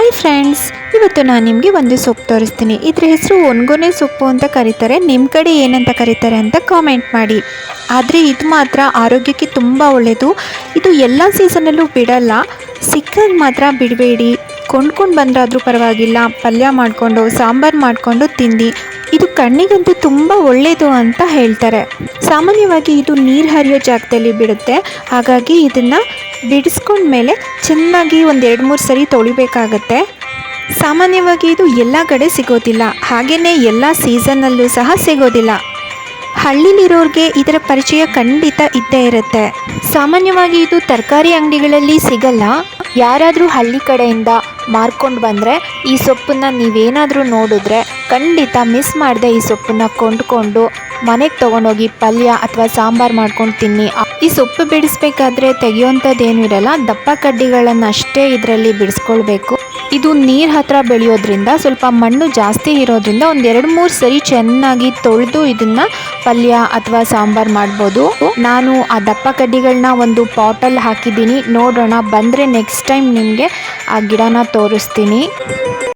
Hi friends ಇವತ್ತು ನಾನು ನಿಮಗೆ ಒಂದು ಸೊಪ್ಪು ತೋರಿಸ್ತೀನಿ. ಇದ್ರ ಹೆಸರು ಒಣಗೊನೆ ಸೊಪ್ಪು ಅಂತ ಕರೀತಾರೆ. ನಿಮ್ಮ ಕಡೆ ಏನಂತ ಕರೀತಾರೆ ಅಂತ ಕಾಮೆಂಟ್ ಮಾಡಿ. ಆದರೆ ಇದು ಮಾತ್ರ ಆರೋಗ್ಯಕ್ಕೆ ತುಂಬ ಒಳ್ಳೆಯದು ಇದು ಎಲ್ಲ ಸೀಸನಲ್ಲೂ ಬಿಡಲ್ಲ. ಸಿಕ್ಕಾಗ ಮಾತ್ರ ಬಿಡಬೇಡಿ. ಕೊಂಡ್ಕೊಂಡು ಬಂದ್ರಾದರೂ ಪರವಾಗಿಲ್ಲ. ಪಲ್ಯ ಮಾಡಿಕೊಂಡು, ಸಾಂಬಾರು ಮಾಡಿಕೊಂಡು ತಿಂದು. ಇದು ಕಣ್ಣಿಗಂತೂ ತುಂಬ ಒಳ್ಳೆಯದು ಅಂತ ಹೇಳ್ತಾರೆ. ಸಾಮಾನ್ಯವಾಗಿ ಇದು ನೀರು ಹರಿಯೋ ಜಾಗದಲ್ಲಿ ಬಿಡುತ್ತೆ. ಹಾಗಾಗಿ ಇದನ್ನು ಬಿಡಿಸ್ಕೊಂಡ್ಮೇಲೆ ಚೆನ್ನಾಗಿ ಒಂದು ಎರಡು ಮೂರು ಸರಿ ತೊಳಿಬೇಕಾಗತ್ತೆ. ಸಾಮಾನ್ಯವಾಗಿ ಇದು ಎಲ್ಲ ಕಡೆ ಸಿಗೋದಿಲ್ಲ. ಹಾಗೆಯೇ ಎಲ್ಲ ಸೀಸನ್ನಲ್ಲೂ ಸಹ ಸಿಗೋದಿಲ್ಲ. ಹಳ್ಳಿಲಿರೋರಿಗೆ ಇದರ ಪರಿಚಯ ಖಂಡಿತ ಇದ್ದೇ ಇರುತ್ತೆ. ಸಾಮಾನ್ಯವಾಗಿ ಇದು ತರಕಾರಿ ಅಂಗಡಿಗಳಲ್ಲಿ ಸಿಗಲ್ಲ. ಯಾರಾದರೂ ಹಳ್ಳಿ ಕಡೆಯಿಂದ ಮಾರ್ಕೊಂಡು ಬಂದರೆ ಈ ಸೊಪ್ಪನ್ನು ನೀವೇನಾದರೂ ನೋಡಿದ್ರೆ ಖಂಡಿತ ಮಿಸ್ ಮಾಡದೆ ಈ ಸೊಪ್ಪನ್ನ ಕೊಂಡ್ಕೊಂಡು ಮನೆಗೆ ತೊಗೊಂಡೋಗಿ ಪಲ್ಯ ಅಥವಾ ಸಾಂಬಾರು ಮಾಡ್ಕೊಂಡು ತಿನ್ನಿ. ಈ ಸೊಪ್ಪು ಬಿಡಿಸ್ಬೇಕಾದ್ರೆ ತೆಗೆಯುವಂಥದ್ದೇನೂ ಇರಲ್ಲ. ದಪ್ಪ ಕಡ್ಡಿಗಳನ್ನು ಅಷ್ಟೇ ಇದರಲ್ಲಿ ಬಿಡಿಸ್ಕೊಳ್ಬೇಕು. ಇದು ನೀರು ಹತ್ರ ಬೆಳೆಯೋದ್ರಿಂದ ಸ್ವಲ್ಪ ಮಣ್ಣು ಜಾಸ್ತಿ ಇರೋದ್ರಿಂದ ಒಂದು ಎರಡು ಮೂರು ಸರಿ ಚೆನ್ನಾಗಿ ತೊಳೆದು ಇದನ್ನ ಪಲ್ಯ ಅಥವಾ ಸಾಂಬಾರು ಮಾಡ್ಬೋದು. ನಾನು ಆ ದಪ್ಪ ಕಡ್ಡಿಗಳನ್ನ ಒಂದು ಪಾಟಲ್ಲಿ ಹಾಕಿದ್ದೀನಿ. ನೋಡೋಣ, ಬಂದರೆ ನೆಕ್ಸ್ಟ್ ಟೈಮ್ ನಿಮಗೆ ಆ ಗಿಡನ ತೋರಿಸ್ತೀನಿ.